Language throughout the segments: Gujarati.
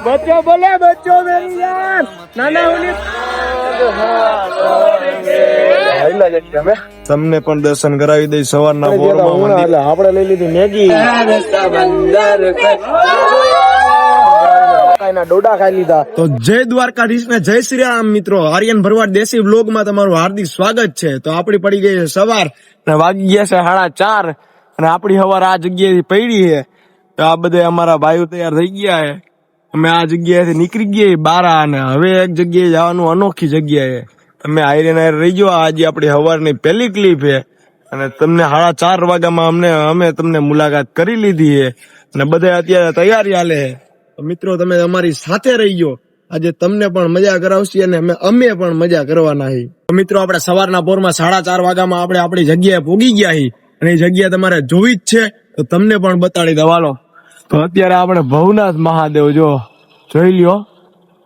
बच्चों बोले बच्चों मेरी जान नाना उन्हें તમને પણ દર્શન કરાવી દઈ સવારના પોરમાં મંદિર આપણે લઈ લીધી મેગી ડોડા ખાઈ લીધા તો જય દ્વારકાધીશ ને જય શ્રી રામ મિત્રો આર્યન ભરવાડ દેશી બ્લોગ માં તમારું હાર્દિક સ્વાગત છે તો આપડી પડી ગઈ છે સવાર ને વાગી ગયા છે સાડા ચાર અને આપડી સવાર આ જગ્યાએ પડી છે તો આ બધા અમારા ભાઈઓ તૈયાર થઈ ગયા છે અમે આ જગ્યાએથી નીકળી ગયા બારા અને હવે એક જગ્યાએ જવાનું અનોખી જગ્યાએ તમે આયરે આયર રહી ગયો આજે આપણી સવારની પહેલી ક્લિપ છે અને તમને સાડા ચાર વાગ્યામાં અમને, અમે તમને મુલાકાત કરી લીધી છે અને બધા અત્યારે તૈયારી હાલે છે મિત્રો, તમે અમારી સાથે રહી ગયો આજે તમને પણ મજા કરાવશી અને અમે અમે પણ મજા કરવાના છીએ મિત્રો, આપણે સવારના પોરમાં સાડા ચાર વાગ્યામાં આપણે આપણી જગ્યાએ પોગી ગયા છીએ અને એ જગ્યા તમારે જોવી જ છે. તો તમને પણ બતાડી દવાલો તો અત્યારે આપણે ભવનાથ મહાદેવ જો જોઈ લ્યો.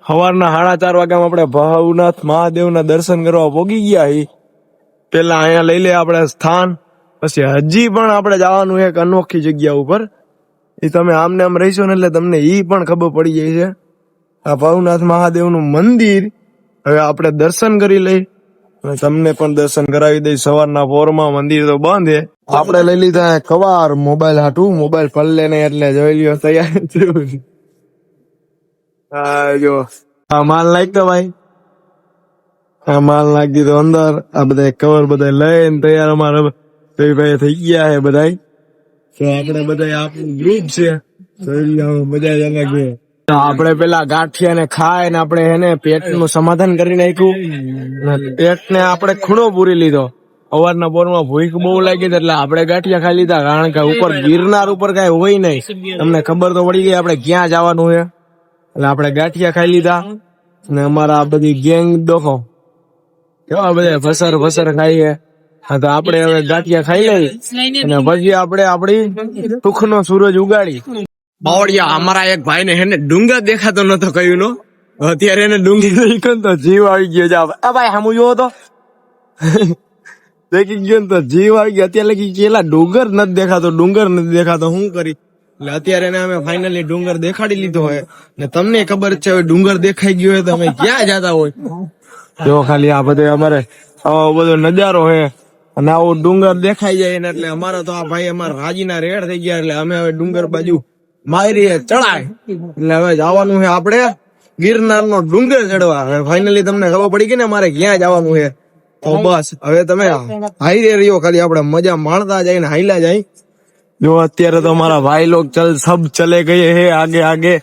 સવારના સાડા ચાર વાગ્યામાં આપણે ભવનાથ મહાદેવના દર્શન કરવા પોગી ગયા હી. પેલા અહીંયા લઈ લે આપણે સ્થાન, પછી હજી પણ આપણે જવાનું એક અનોખી જગ્યા ઉપર. એ તમે આમને આમ રહીશો ને એટલે તમને એ પણ ખબર પડી જાય છે. આ ભવનાથ મહાદેવનું મંદિર, હવે આપણે દર્શન કરી લઈ. અને તમને પણ દર્શન કરાવી દઈ સવારના પોરમાં મંદિર તો બંધ છે. આપણે લઈ લીધા કવાર મોબાઈલ હાટું. મોબાઈલ પલ્લે નહીં એટલે જોઈ લ્યો તૈયાર થયું હા જો. આ માલ નાખ્યો ભાઈ. આ માલ નાખી દીધો અંદર. આ બધા કવર બધા લઈને તૈયાર અમારા ભાઈ થઈ ગયા છે બધા તો આપણે બધા આપણું ગ્રુપ છે. લ્યો બધા જ અલગ છે તો આપણે પેલા ગાંઠિયા ને ખાય ને આપણે એને પેટનું સમાધાન કરી નાખ્યું. પેટ ને આપણે ખૂણો પૂરી લીધો. અવારના પોરમાં ભૂખ બહુ લાગી એટલે આપણે ગાંઠિયા ખાઈ લીધા. કારણ કે ઉપર ગિરનાર ઉપર કઈ હોય નહીં. તમને ખબર તો પડી ગઈ આપણે ક્યાં જવાનું છે. એટલે આપણે ગાંઠિયા ખાઈ લીધા. ને અમારા બધી ગેંગ દોખો કેવા બધા ફસર ફસર ખાઈએ હા, તો આપણે હવે ગાંઠિયા ખાઈ લઈ અને પછી આપણે આપણી સુખનો સૂરજ ઉગાડી બાવળિયા, અમારા એક ભાઈ ને એને ડુંગર દેખાતો નતો કહ્યું નો. અત્યારે એને ડુંગર દેખ્યો તો જીવ આવી ગયો જા આ ભાઈ સામું જોવો તો. દેખી ગયો તો જીવ આવી ગયો. અત્યારે લગી કેલા ડુંગર નથી દેખાતો, ડુંગર નથી દેખાતો. શું કરી? એટલે અત્યારે એને અમે ફાઇનલી ડુંગર દેખાડી લીધો હોય. ને તમને ખબર છે, હવે ડુંગર દેખાઈ ગયો હોય તો અમે ક્યાં જતા હોય? જો ખાલી આ બધે અમારે આવો બધો નજારો હે. અને આવો ડુંગર દેખાઈ જાય ને એટલે અમારો તો આ ભાઈ અમારા રાજીના રેડ થઈ ગયા. એટલે અમે હવે ડુંગર બાજુ મારી ચડાય એટલે હવે જવાનું છે આપણે ગિરનાર નો ડુંગર ચડવા હવે ફાઇનલી તમને ખબર પડી ગઈ ને મારે ક્યાં જવાનું છે તો બસ હવે તમે હાઈરે રહ્યો ખાલી આપણે મજા માણતા જાય ને હાઈલા જાય जो અત્યારે तो हमारा भाई लोग चल सब चले गए हैं आगे आगे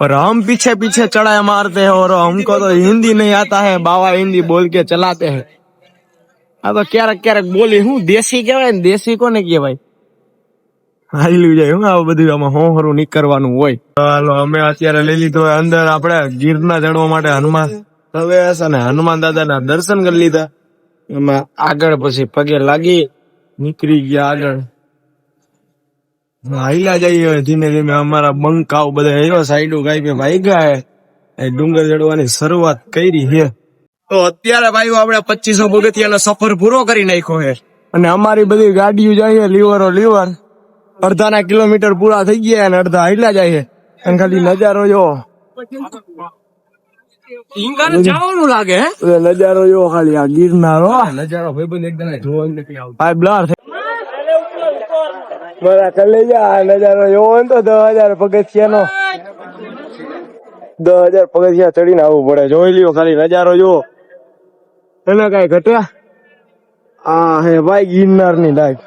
पर हम पीछे पीछे चढ़ाई मारते हैं और हमको तो हिंदी नहीं आता है बाबा हिंदी बोल के चलाते हैं આ તો ક્યારેક ક્યારેક બોલી હું દેશી કહેવાય ને દેશી કોને કહેવાય હાલ્યું જાય, હું આ બધું આમાં હોહરું નીકળવાનું હોય. હાલો અમે અત્યારે લઈ લીધો અંદર, આપણે ગીરના ચડવા માટે હનુમાન પ્રવેશ અને હનુમાન દાદાના દર્શન કરી લીધા. એમાં આગળ પછી પગે લાગી, નીકળી ગયા આગળ. હાઈલા જઈએ ધીમે ધીમે, અમારા બંકાવ બધા એવા સાઈડો ગાય ભાઈ ગયા એ ડુંગર ચડવાની શરૂઆત કરી છે તો અત્યારે ભાઈઓ, આપણે પચીસો પગથિયાનો સફર પૂરો કરી નાખ્યો છે અને અમારી બધી ગાડીઓ જાય લીવરો, લીવર. અડધાના કિલોમીટર પૂરા થઈ ગયા અને અડધા હાઈલા જાય અને ખાલી નજારો જો. જવાનું લાગે નજારો જો ખાલી આ ગિરનારો નજારો ભાઈ એકદમ જોવા બ્લર બરા કરી જા આ નજારો જોવો ને તો દસ હજાર પગથિયાનો. દસ હજાર પગથિયા ચડીને આવવું પડે. જોઈ લ્યો ખાલી નજારો જુઓ એને કઈ ઘટ્યા? આ હે ભાઈ ગિરનારની લાઈફ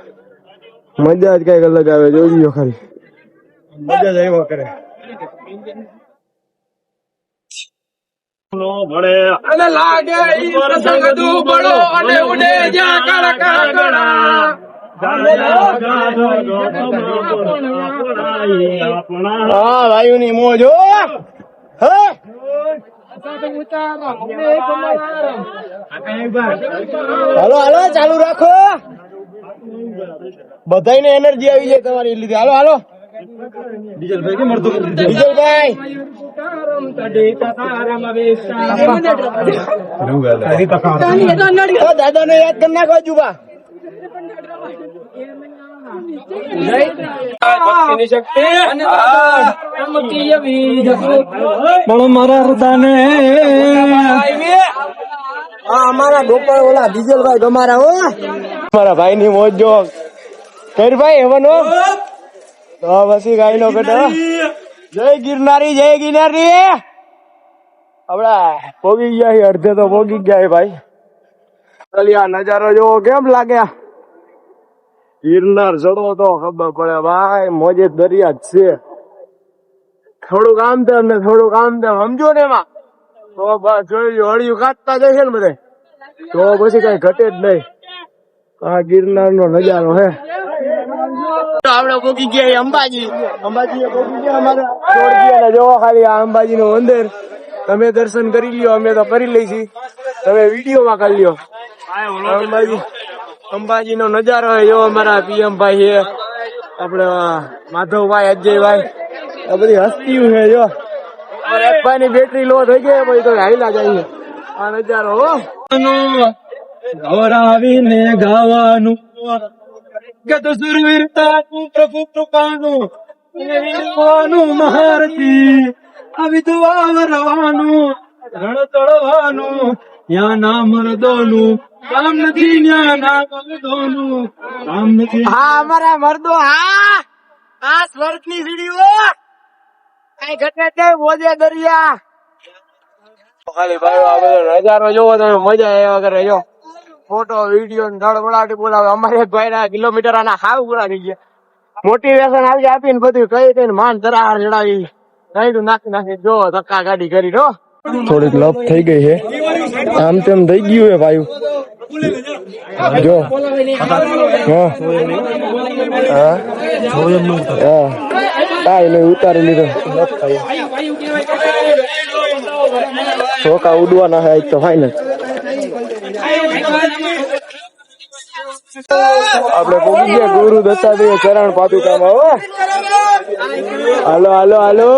મજા જ કંઈક અલગ આવે જોઈ લ્યો ખાલી. મજા જ આવ્યા કરે. અને લાગે પ્રસંગ દુબળો અને ઉડે જ્યાં કડકા ગળા હા ભાઈઓ ની મોજ હો. હે? હાલો હાલો ચાલુ રાખો. બધાને એનર્જી આવી જાય તમારી લીધે. હાલો હાલો. ડીઝલભાઈ દાદા ને યાદ કરી નાખો જુબા. ભક્તિની શક્તિ ચમકી એવી પણ મારા હૃદયને અમારા ગોપાલ ઓલા ડીઝલભાઈ તમારા હો. મારા ભાઈ ની મોજ જો. ભાઈ હવન તો પછી ગાય નો કટો જય ગિરનારી જય ગિરનારી. આપડા પોગી ગયા અડધે તો પોગી ગયા ભાઈ. આ નજારો જોવો કેમ લાગ્યા ગિરનાર ચડો તો ખબર પડે ભાઈ મોજે દરિયા જ છે. થોડુંક આમ તેમ ને થોડુંક આમ તેમ સમજો ને એમાં? તો લ્યો, હળિયું કાઢતા જશે ને બધે? તો પછી કઈ ઘટે જ નહીં. આ ગિરનાર નો નજારો હે. આપડે ભોગી ગયા અંબાજી. અંબાજી એ ગયા અમારા. જોડજીયાને જોવો ખાલી આ અંબાજી નું મંદિર. તમે દર્શન કરી લ્યો અમે તો કરી લઈશી. તમે વીડિયો માં કરી લ્યો. અંબાજી અંબાજી નો નજારો હે. એવો અમારા પીએમ ભાઈ છે આપડે માધવભાઈ અજયભાઈ. આ બધી હસ્તીઓ છે જો. ભાઈ ની બેટરી લો થઈ ગઈ પછી તો હાઈલા જાય આ નજારો હો. ગૌરાવીને ગાવાનું ગત સુરવીરતાનું પ્રભુ કૃપાનું વીરવાનું મહારથી આ વિધવા વરવાનું રણ ત્યાં ના મરદોનું કામ નથી ત્યાં ના મરદોનું કામ નથી હા અમારા મરદો હા આ સ્વર્ગની સીડીઓ કઈ ઘટે તે મોજે દરિયા ખાલી ભાઈ આ બધો નજારો જોવો તમે મજા આવ્યા કરે જો ફોટો વીડિયો ને ધડબડાટી બોલાવે. અમારે એક ભાઈ ના કિલોમીટર આના હાવ પૂરા થઈ ગયા. મોટિવેશન આવી આપીને બધું કઈ કઈ માન તરાહાર ચડાવી નાઈડું નાખી નાખી જો ધક્કા ગાડી કરી રો થોડીક લપ થઈ ગઈ છે. આમ તેમ થઈ ગયું હે ભાઈ. જો. હા. હા. હા નહીં ઉતારી લીધો. ચોકા ઉડવાના હે તો ફાઈનલ આપણે પહોંચી ગુરુ દત્તાત્રેય ચરણ પાદુકામાં, હો. હાલો હાલો હાલો.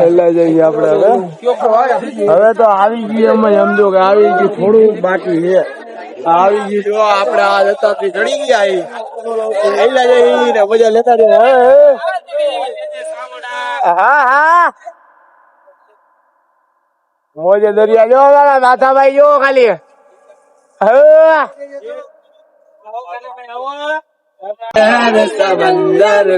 હેલા જઈએ હવે. હવે તો આવી ગઈ એમ સમજો કે આવી ગઈ થોડું બાકી છે. આવી ગઈ જો આપણે આ દત્તાત્રેય ચડી ગયા હેલા જઈ ને મજા લેતા રહે હા હા. મોજે દરિયા જો વાળા માથાભાઈ જો ખાલી. સમંદર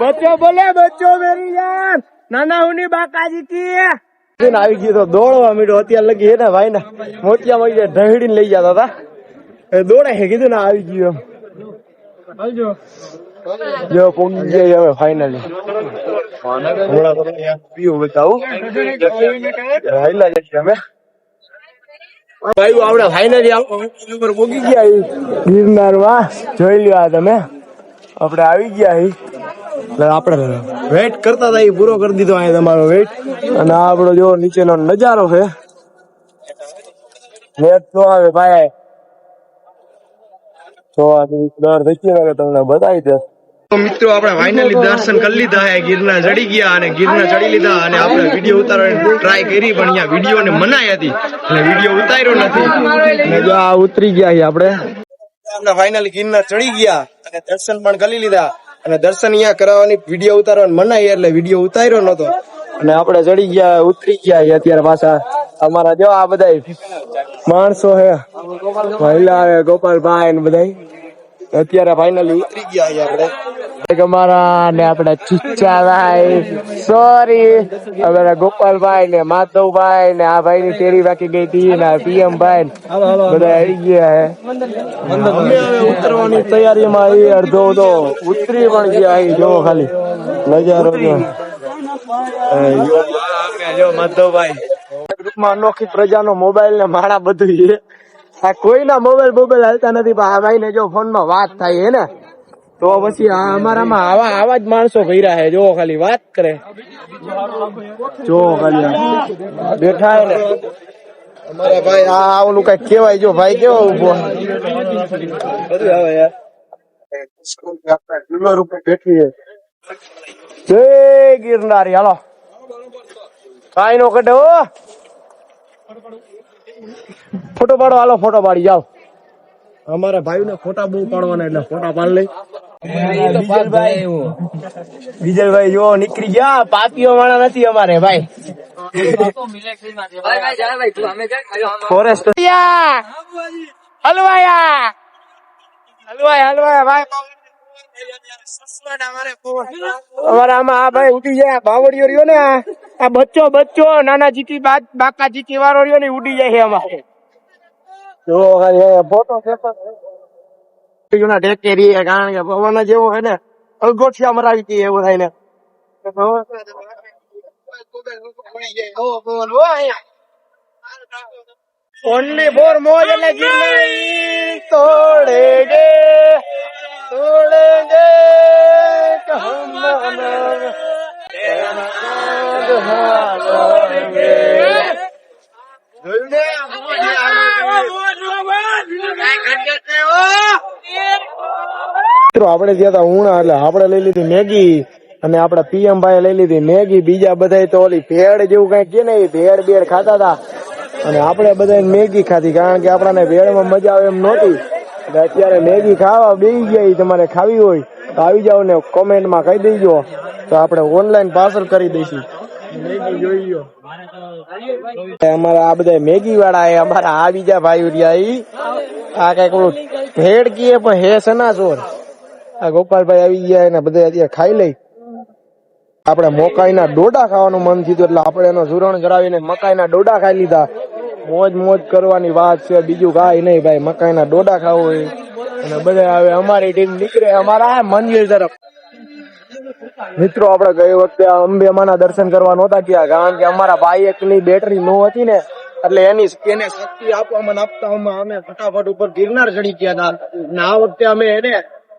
બચ્ચો બોલે બચ્ચો મેરી જાન નાના હુની બાકાજી કી આવી ગયો તો દોડવા મીડો અત્યારે લગી ને ભાઈ ને મોતિયા માં ઢહીડી લઈ જતા હતા દોડે હે કીધું ને આવી ગયો જો પોગી ગયા હવે ફાઇનલી અમે. ફાઇનલી પોગી ગયા ગિરનારમાં જોઈ લ્યો આ તમે. આપણે આવી ગયા હી. આપણે વેઇટ કરતા હતા એ પૂરો કરી દીધો અહીંયા તમારો વેટ અને આ આપણો જો નીચેનો નજારો છે. વેટ તો આવે ભાઈ. તો દર થઈ ગયો તમને બતાવી દે. તો મિત્રો, આપણે ફાઇનલી દર્શન કરી લીધા હે, ગિરના ચડી ગયા અને ગિરના ચડી લીધા અને આપણે વીડિયો ઉતારવાની ટ્રાય કરી, પણ અહીંયા વીડિયો ને મનાઈ હતી એટલે વીડિયો ઉતાર્યો નથી. આ ઉતરી ગયા છે આપણે. આપણે ફાઇનલી ગિરનાર ચડી ગયા અને દર્શન પણ કરી લીધા. અને દર્શન અહીંયા કરાવવાની, વીડિયો ઉતારવાની મનાઈ એટલે વીડિયો ઉતાર્યો નતો. અને આપણે ચડી ગયા, ઉતરી ગયા અત્યારે પાછા. અમારા જો આ બધા માણસો હે. મહિલા હે ગોપાલભાઈ ને બધા અત્યારે ફાઇનલી ઉતરી ગયા આપણે. અમારા ને આપડા ચિચ્ચાભાઈ સોરી અમારા ગોપાલભાઈ ને માધવભાઈ ને આ ભાઈ ની તેરી બાકી ગઈ હતી ને પીએમ ભાઈ બધા આવી ગયા હે. ઉતરવાની તૈયારીમાં આવી અડધો તો ઉતરી પણ ગયા અહીં જો ખાલી. નજારો જો માધવભાઈ. ગ્રુપમાં અનોખી પ્રજાનો મોબાઈલ ને માળા બધું આ કોઈના મોબાઈલ મોબાઈલ હાલતા નથી, પણ આ ભાઈ ને જો ફોનમાં વાત થાય હે ને, તો પછી અમારામાં આવા આવા જ માણસો ભર્યા છે. જો ખાલી વાત કરે. જો ખાલી બેઠા ને. અમારા ભાઈ, આ ઓલું કઈ કેવાય જો ભાઈ કેવો ઊભો બધું આવે યાર. બેઠી જય ગિરનારી, હાલો. કાઈ નો કઢો ફોટો પાડો હાલો ફોટો પાડી જાઓ. અમારા ભાઈ ને ફોટા બહુ પાડવાના એટલે ફોટા પાડ લઈ. વિજયભાઈ જો નીકળી ગયા પાપીઓ વાળા નથી અમારે ભાઈ. ફોરેસ્ટ હલવાયા! હલવાયા હલવાયા ભાઈ. અમારા આમાં આ ભાઈ ઉડી જાય બાવળીઓ રહ્યો ને આ. બચ્ચો બચ્ચો નાના જીતી બાદ બાકા જીતી વાળો રહ્યો ને ઉડી જાય છે અમારે. જો ટેકે રહીએ કારણ કે પવન જ એવો છે ને અલગોઠિયા મરાવી દઈએ એવું થાય ને. ઓનલી ફોર મોજ એટલે જિંદગી જોયું ને? મોજ મિત્રો આપણે ગયા હતા ઉણા એટલે આપણે લઈ લીધી મેગી અને આપડા પીએમ ભાઈ લઈ લીધી મેગી બીજા બધા તો ઓલી ભેળ જેવું કઈ કે ને એ ભેળ બેળ ખાતા હતા અને આપણે બધા મેગી ખાધી કારણ કે આપણાને ભેળમાં મજા આવે એમ નહોતી. અત્યારે મેગી ખાવા બેસી ગયા તમારે ખાવી હોય તો આવી જાઓ ને કોમેન્ટમાં કહી દેજો. તો આપણે ઓનલાઈન પાર્સલ કરી દઈશું. અમારા આ બધા મેગી વાળા એ અમારા આ બીજા ભાઈ રહ્યા આ કંઈક ઓલું ભેળ કીએ પણ હે સના ચોર આ ગોપાલભાઈ આવી ગયા એને બધા અત્યારે ખાઈ લઈ. આપણે મકાઈના ડોડા ખાવાનું મન થયું એટલે આપણે એનો ઝુરણ કરાવીને મકાઈના ડોડા ખાઈ લીધા. મોજ મોજ કરવાની વાત છે. બીજું કાંઈ નહીં ભાઈ, મકાઈના ડોડા ખાવ અને બધા હવે અમારી ટીમ નીકળે. અમારા મંદિર તરફ. મિત્રો, આપણે ગઈ વખતે અંબે માના દર્શન કરવા નહોતા ગયા, કારણ કે અમારા બાઇકની બેટરી નો હતી ને, એટલે એની એને શક્તિ આપવામાં મને આપતા અમે ફટાફટ ઉપર ગિરનાર ચડી ગયા હતા. ને આ વખતે અમે એને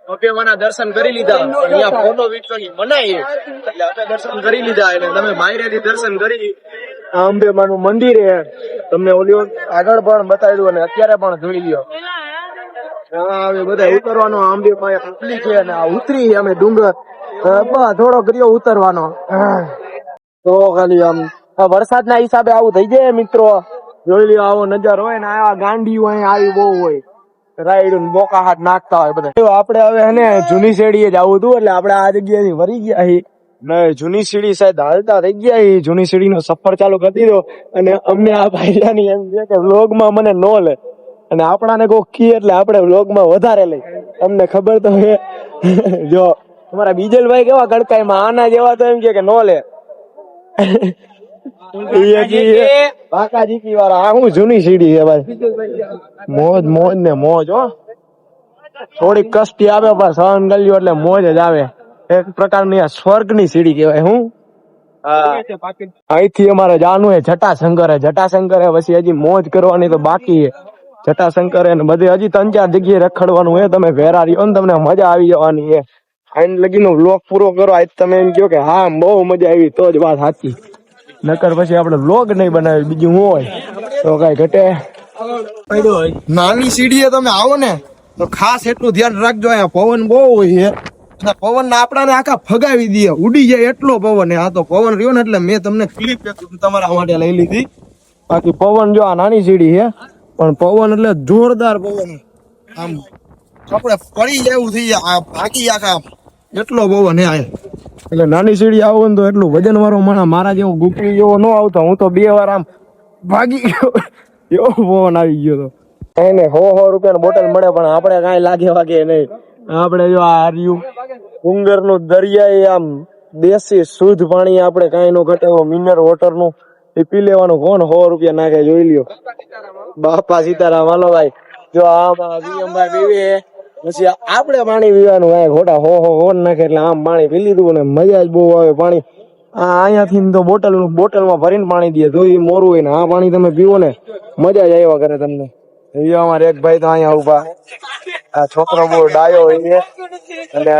અંબે દર્શન કરી લીધા. અહીંયા ફોટો વીડિયો બનાવી એટલે દર્શન કરી લીધા. એટલે તમે બાયરેથી દર્શન કરી આ અંબે માનું મંદિર હે તમને ઓલી આગળ પણ બતાવી દઉં અને અત્યારે પણ જોઈ લ્યો. હવે બધા ઉતરવાનો આંબે ઉતરવાનો. તો ખાલી આમ વરસાદના હિસાબે આવું થઈ જાય મિત્રો. જોઈ લ્યો, આવો નજારો હોય ને, આ ગાંડી હોય આવી બહુ હોય. રાઈડ બોકા હાથ નાખતા હોય બધા. આપડે હવે જૂની શેડીએ જ આવું હતું, એટલે આપડે આ જગ્યાએથી વરી ગયા છીએ. ને જૂની સીડી સાહેબ હાલતા થઈ ગયા એ જૂની સીડીનો સફર ચાલુ કરી દીધો. અને અમને આ ભાઈલાની એમ છે કે વ્લોગમાં મને નો લે. અને આપણાને કોઈ કી એટલે આપણે વ્લોગમાં વધારે લઈ. તમને ખબર તો છે જો તમારા બીજલભાઈ કેવા ગડકાઈમાં આના જેવા તો એમ કે કે નો લે. બાકાજી વાળા આ હું જૂની સીડી છે ભાઈ? મોજ મોજ ને મોજ હો. થોડી કષ્ટી આવે પણ સહન કરી લ્યો એટલે મોજ જ આવે. એક પ્રકારની આ સ્વર્ગની સીડી કહેવાય. હું? અહીંથી અમારે જાનું છે જટાશંકર. જટાશંકર પછી હજી મોજ કરવાની તો બાકી છે જટાશંકર ને બધે હજી ત્રણ ચાર જગ્યાએ રખડવાનું હે. તમે ભેરા રહ્યો ને તમને મજા આવી જવાની હે. આઈન લગીનો બ્લોગ પૂરો કરો. આજ તમે એમ કહો કે હા બહુ મજા આવી તો જ વાત સાચી. નકર પછી આપણે બ્લોગ નહીં બનાવી બીજું શું હોય? તો કઈ ઘટે. નાની સીડીએ તમે આવો ને તો ખાસ એટલું ધ્યાન રાખજો અહીંયા પવન બહુ હોય છે. પવન ને આપણાને આખા ફગાવી દે. ઉડી જાય એટલો પવન. આ તો પવન રહ્યો ને એટલે મેં તમને ક્લિપ તમારા માટે લઈ લીધી. બાકી પવન જો આ નાની સીડી છે. પણ પવન એટલે જોરદાર પવન આમ આપણે પડી જાય એવું થઈ જાય. આ ભાગી આખા એટલો પવન હે આ. એટલે નાની સીડી આવો ને તો એટલું વજન વાળો માણા મારા જેવો ગુપી જેવો ન આવતો. હું તો બે વાર આમ ભાગી ગયો. એવો પવન આવી ગયો તો. એને હો હો રૂપિયાની બોટલ મળે પણ આપણે કાંઈ લાગે વાગે નહીં. આપણે જો આ હાર્યું ડુંગરનું દરિયાઈ આમ દેશી શુદ્ધ પાણી આપણે કાંઈ નો ઘટે મિનરલ વોટરનું એ પી લેવાનું કોણ સો રૂપિયા નાખે, જોઈ લ્યો. બાપા સીતારામ, હાલો ભાઈ. જો આમાં વિયમભાઈ પીવે પછી આપણે પાણી પીવાનું હોય ખોટા હો હો હો નાખે એટલે આમ પાણી પી લીધું ને મજા જ બહુ આવે પાણી. આ અહીંયાથી તો બોટલ, બોટલમાં ભરીને પાણી દે તો એ મોરું હોય ને આ પાણી તમે પીવો ને, મજા જ આવ્યા કરે તમને. એ અમારે એક ભાઈ તો અહીંયા ઊભા આ છોકરો બહુ ડાયો હોય અને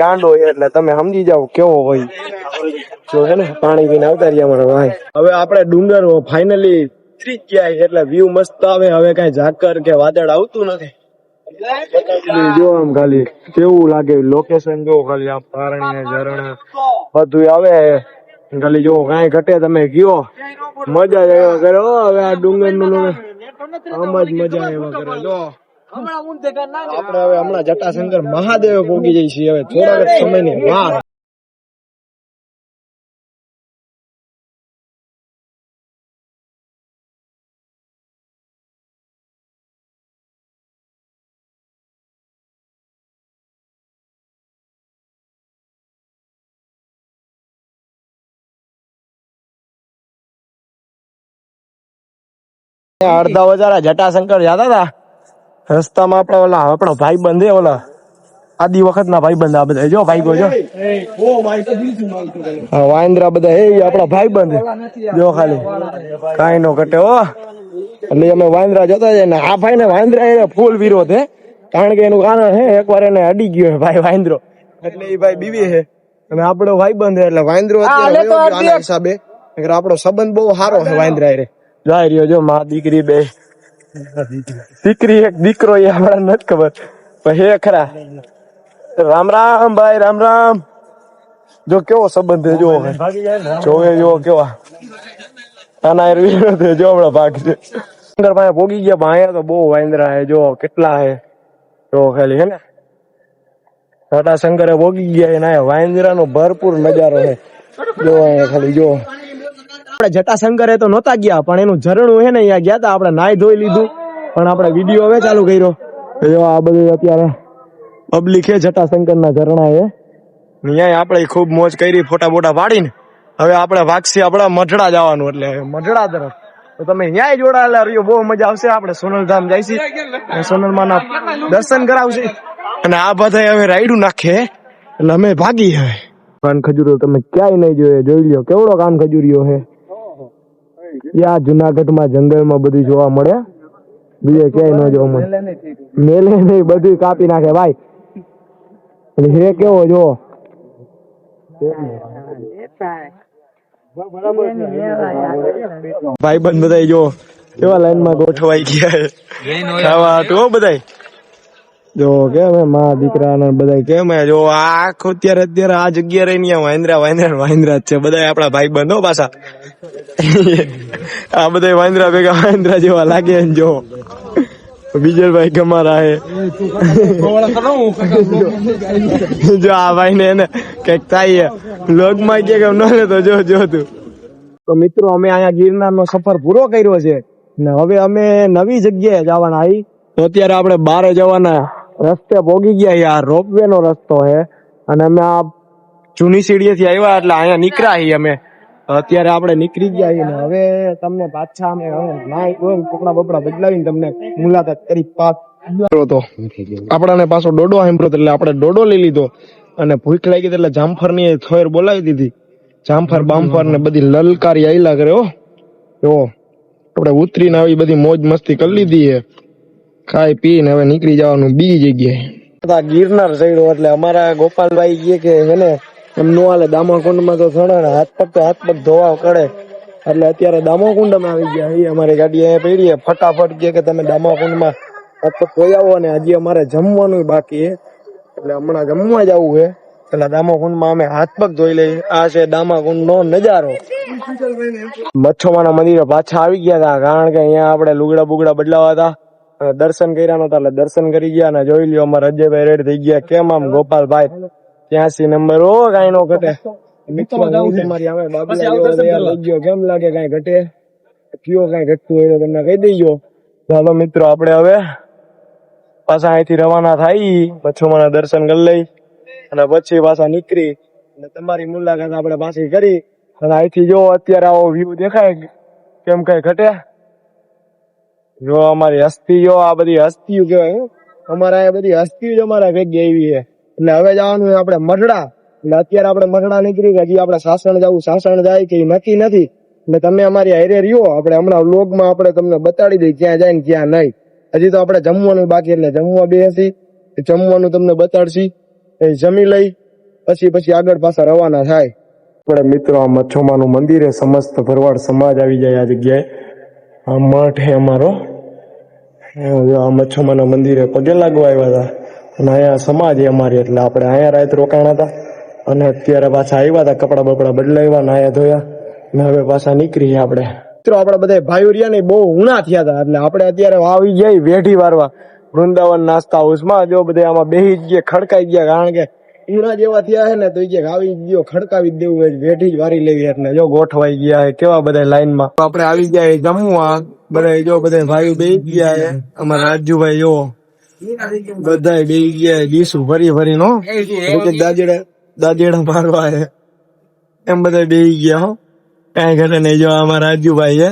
ગાંડો હોય એટલે તમે સમજી જાઓ કેવો હોય. જો છે ને પાણી પીને આવતા રહ્યા ભાઈ. હવે આપણે ડુંગર ફાઇનલી ઉતરી ગયા એટલે વ્યૂ મસ્ત આવે. હવે કઈ ઝાકર કે વાદળ આવતું નથી. જો આમ ખાલી કેવું લાગે લોકેશન જો ખાલી આમ પારણી ઝરણા બધું આવે. ખાલી જો કાંઈ ઘટે તમે ગયો મજા આવ્યા કરે. હો હવે આ ડુંગરનું આમ જ મજા આવ્યા કરે. જો. આપણે હવે હમણાં જટાશંકર મહાદેવ પોગી જઈએ છીએ. હવે થોડાક સમયની વાર અડધા વજારા જટાશંકર જતા હતા રસ્તામાં આપડા ઓલા આપણો ભાઈ બંધ ઓલા. આદિ વખત ના ભાઈ બંધ. આ બધા જો ભાઈ જો. હા વાંદરા બધા એ આપડા ભાઈ બંધ જો ખાલી. કાઈ નો ઘટે હો. એટલે અમે વાંદરા જતા જાય ને આ ભાઈ ને વાંદરા એને ફૂલ વિરોધ હે. કારણ કે એનું કારણ હે એકવાર એને અડી ગયો હે ભાઈ વાંદરો. એટલે એ ભાઈ બીવી હે. અને આપણો ભાઈ બંધ એટલે વાંદરો અત્યારે આપણો સંબંધ બહુ સારો છે વાંદરા હારે. જાય રહ્યો જો માં દીકરી બે. દીકરી એક દીકરો એ આપણા નથી ખબર. પણ હે ખરા. રામ રામ ભાઈ રામ રામ. જો કેવો સંબંધ છે જોવે જો કેવા. આના છે, જો હમણાં ભાગ છે. શંકર પાસે ભોગી ગયા અહીંયા તો બહુ વાંદરા હે જો કેટલા હે જો ખાલી હે ને. ટાટા શંકરે ભોગી ગયા એના વાંદરા નો ભરપૂર નજારો હે જો ખાલી જો. આપણે જટાશંકરે તો નહોતા ગયા, પણ એનું ઝરણું હે ને અહીંયા ગયા હતા આપણે નાઈ ધોઈ લીધું, પણ આપણે વીડિયો હવે ચાલુ કર્યો. જો આ બધું અત્યારે પબ્લિક હે જટાશંકર ના ઝરણા એ અહીંયા આપણે ખૂબ મોજ કરી, ફોટા બોટા પાડીને. હવે આપણે વાગસી આપણે મઢડા જવાનું એટલે મઢડા તરફ. તો તમે ન્યાય જોડાયેલા રહ્યો, બહુ મજા આવશે. આપણે સોનલધામ જઈશી સોનલમાં ના દર્શન કરાવશે. અને આ બધા હવે રાયડું નાખે, એટલે અમે ભાગી હવે કાન ખજૂરો તમે ક્યાંય નહીં જોયે, જોઈ લ્યો, કેવડો કાન ખજૂરીઓ હે. યા જુનાગઢમાં જંગલમાં બધું જોવા મળે. બીજે ક્યાંય ન જોવા મળે. મેલે નહીં બધું કાપી નાખે, ભાઈ. હે કેવો જો. ભાઈ બંધ બધા જો, કેવા લાઈનમાં ગોઠવાઈ ગયા. ખાવા હતું હો બધાય? જો કેમ મા દીકરા ને બધા કેમ જો આ આખો અત્યારે અત્યારે આ જગ્યા રહી ને વાંદરા વાંદરા વાંદરા જ છે. બધા આપણા ભાઈ બંધો પાછા. આ બધા વાંદરા ભેગા વાંદરા જેવા લાગે ને જો. બીજલભાઈ ગમારા હે. જો આ ભાઈ ને એને કંઈક થાય લોગમાં કે ન લે તો જો જો તું. તો મિત્રો અમે અહીંયા ગિરનાર નો સફર પૂરો કર્યો છે. ને હવે અમે નવી જગ્યાએ જવાના આવી તો અત્યારે આપણે બારે જવાના. રસ્તે ભોગી ગયા યાર રોપવે નો રસ્તો છે અને અમે આ જૂની સીડીએ થી આવ્યા એટલે અહીંયા નીકળ્યા છીએ અમે. અત્યારે આપણે નીકળી ગયા છીએ હવે તમને પાછા અમે નાઈ ધોઈને કપડા બપડા બદલાવીને તમને મુલાકાત કરી પાક તો આપણાને પાછો ડોડો સાંભળ્યો એટલે આપણે ડોડો લઈ લીધો. અને ભૂખ લાગી એટલે જામફરની થોર બોલાવી દીધી. જામફર બામફર ને બધી લલકારી આયલા કરે હો. જો, આપણે ઉતરીને આવી બધી મોજ મસ્તી કરી લીધી ખાઈ પીને હવે નીકળી જવાનું બી જગ્યાએ. ગિરનાર ચડ્યો એટલે અમારા ગોપાલભાઈ કહે કે એને એમ નો હાલે દામાકુંડમાં તો ને, હાથ પગ તો હાથ પગ ધોવા કરે એટલે અત્યારે દામાકુંડમાં આવી ગયા એ અમારી ગાડી અહીંયા પડી ફટાફટ કે તમે દામાકુંડમાં હાથ પગ ધોઈ આવો ને, હજી અમારે જમવાનું બાકી હે એટલે હમણાં જમવા જવું છે. એટલે દામાકુંડમાં અમે હાથ પગ ધોઈ લઈએ આ છે દામાકુંડ નો નજારો. મચ્છોમાના મંદિરે પાછા આવી ગયા હતા, કારણ કે અહીંયા આપણે લુગડા બુગડા બદલાવા હતા. દર્શન કર્યા નતા એટલે દર્શન કરી ગયા ને જોઈ લ્યો અમારે અજયભાઈ રેડ થઈ ગયા. કેમ આમ ગોપાલભાઈ? ત્યાંસી નંબર ઓ કઈ નો ઘટે તમારી બાબલા થઈ ગયો. કેમ લાગે કઈ ઘટે? કયો કઈ ઘટતું હોય તો તમને કહી દઈજો ચાલો મિત્રો આપણે હવે પાછા અહીંથી રવાના થાય. મને દર્શન કરી લઈ. અને પછી પાછા નીકળી. અને તમારી મુલાકાત આપણે પાછી કરી. અને અહીંથી જો અત્યારે આવો વ્યૂ દેખાય કેમ કઈ ઘટે? જો અમારી હસ્તી જો આ બધી હસ્તીઓ કહેવાય. અમારા અહીંયા બધી હસ્તીઓ જ અમારા ભેગી આવી છે. એટલે હવે જવાનું આપણે મઢડા. એટલે અત્યારે આપણે મઢડા નીકળી હજી આપણે સાસણ જવું, સાસણ જાય કે નક્કી નથી. એટલે તમે અમારી હારે રહ્યો. આપણે હમણાં લોગમાં આપણે તમને બતાડી દઈએ ક્યાં જાય ને ક્યાં નહીં. હજી તો આપણે જમવાનું બાકી એટલે જમવા બેસી જમવાનું તમને બતાડશી. એ જમી લઈ. પછી પછી આગળ પાછા રવાના થાય. આપણે મિત્રો, આ મચ્છોમાનું મંદિર સમસ્ત ભરવાડ સમાજ આવી જાય આ જગ્યાએ. આ મઠ અમારો. આ મચ્છોમાના મંદિરે પગે લાગવા આવ્યા હતા. અને અહીંયા સમાજ અમારી એટલે આપણે અહીંયા રાત રોકાણા હતા. અને અત્યારે પાછા આવ્યા હતા, કપડા બપડા બદલાવ્યા નાયા ધોયા. ને હવે પાછા નીકળી આપણે. મિત્રો આપડે બધા ભાઈઓ રહ્યા ને બહુ ઉણા થયા હતા. એટલે આપણે અત્યારે આવી ગયા વેઠી વારવા. વૃંદાવન નાસ્તા હાઉસમાં. જો બધા આમાં બેહી જ ગયા, ખડકાઈ ગયા, કારણ કે ઈણા જેવા થયા છે ને, તો કે આવી ગયો, ખડકાવી દેવું હોય વેઠી જ વારી લેવી એટલે જો ગોઠવાઈ ગયા કેવા બધા લાઈનમાં. આપણે આવી ગયા જમવા. બધા જો બધા ભાઈઓ બે ગયા છે અમારા રાજુભાઈ જો બધા બે ગયા છે ફરી ભરી નો. દાજેડા દાજેડા મારવા છે એમ બધા બે ગયા હો. કઈ ઘટે નહીં. જો અમારા રાજુભાઈ છે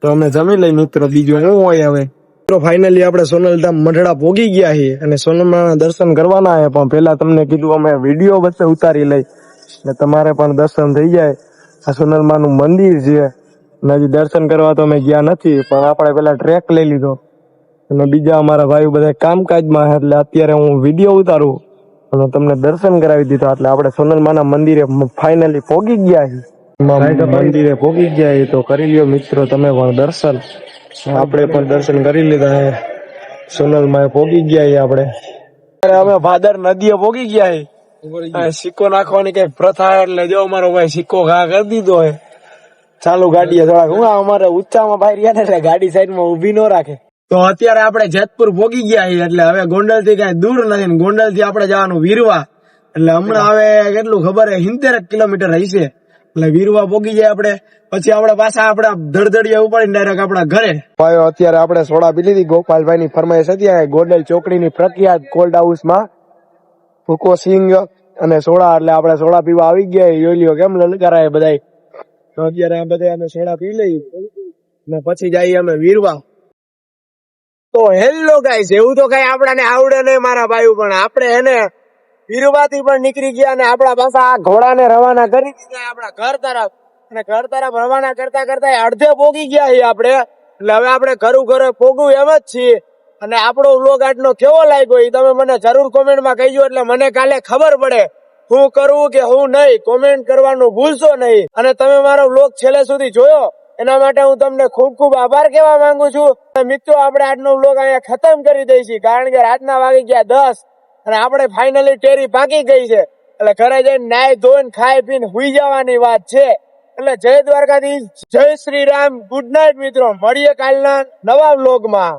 તો અમે જમી લઈ મિત્રો. બીજું શું હોય હવે? મિત્રો ફાઇનલી આપણે સોનલધામ મઢડા પોગી ગયા છીએ અને સોનલમાં દર્શન કરવાના છે પણ પેલા તમને કીધું અમે વીડિયો વચ્ચે ઉતારી લઈ. ને તમારે પણ દર્શન થઈ જાય. આ સોનલમાં નું મંદિર છે. હજી દર્શન કરવા તો અમે ગયા નથી પણ આપણે પેલા ટ્રેક લઈ લીધો. અને બીજા અમારા ભાઈ બધા કામકાજમાં એટલે અત્યારે હું વીડિયો ઉતારું. અને તમને દર્શન કરાવી દીધા એટલે આપણે સોનલમાના મંદિરે ફાઇનલી પહોંચી ગયા છીએ. મંદિરે પહોંચી ગયા તો કરી લ્યો મિત્રો તમે પણ દર્શન. આપણે પણ દર્શન કરી લીધા છે. સોનલમાં પહોંચી ગયા છીએ આપણે. અમે ભાદર નદીએ પહોંચી ગયા છે સિક્કો નાખવાની કઈ પ્રથા એટલે જો અમારો ભાઈ સિક્કો ઘા કરી દીધો હે ચાલુ ગાડી થોડાક. હું અમારે ઉચ્ચામાં ભાઈ રહ્યા ને એટલે ગાડી સાઈડમાં ઊભી ન રાખે. તો અત્યારે આપણે જેતપુર ભોગી ગયા છીએ એટલે હવે ગોંડલથી કઈ દૂર નથી ગોંડલથી આપણે જવાનું વીરવા. એટલે હમણાં હવે કેટલું ખબર હે સિત્તેર કિલોમીટર હશે એટલે વીરવા ભોગી જાય આપણે. પછી આપણે પાછા આપડા ધડધડિયા ઉપાડીને ડાયરેક્ટ આપણા ઘરે. ભાઈ અત્યારે આપણે સોડા પી લીધી. ગોપાલભાઈ ની ફરમાઈશ હતી ગોંડલ ચોકડી ની પ્રખ્યાત કોલ્ડ હાઉસમાં ભૂકો સિંગ અને સોડા એટલે આપણે સોડા પીવા આવી ગયા યોલીઓ કેમ લલકારાય બધાય? તો અત્યારે આ બધા અમે સોડા પી લઈ ને પછી જઈએ અમે વીરવા તો હેલો ગાઈસ એવું તો કઈ આપણાને આવડે નહીં મારા ભાઈ પણ આપણે એને વીરવાથી પણ નીકળી ગયા અને આપણા પાસે આ ઘોડાને રવાના કરી દીધા આપણા ઘર તરફ. અને ઘર તરફ રવાના કરતા કરતા અડધે પોગી ગયા છીએ આપણે. એટલે હવે આપણે ઘરું ઘરે પોગવું એમ જ છીએ. અને આપણો વ્લોગ આજનો કેવો લાગ્યો એ તમે મને જરૂર કોમેન્ટમાં કહીજો, એટલે મને કાલે ખબર પડે. હું કરવું કે હું નહીં? કોમેન્ટ કરવાનું ભૂલશો નહીં. અને તમે મારો વ્લોગ છેલ્લે સુધી જોયો? એના માટે હું તમને ખૂબ ખૂબ આભાર કહેવા માંગુ છું. મિત્રો, આપણે આજનો બ્લોગ અહીંયા ખતમ કરી દઈશું, કારણ કે રાતના વાગી ગયા દસ અને આપણે ફાઇનલી ટેરી પાકી ગઈ છે. એટલે ઘરે જઈને નાય ધોઈને ખાઈ પીને હુઈ જવાની વાત છે. એટલે જય દ્વારકાધીશ, જય શ્રી રામ. ગુડ નાઇટ મિત્રો. મળીએ કાલના નવા વ્લોગમાં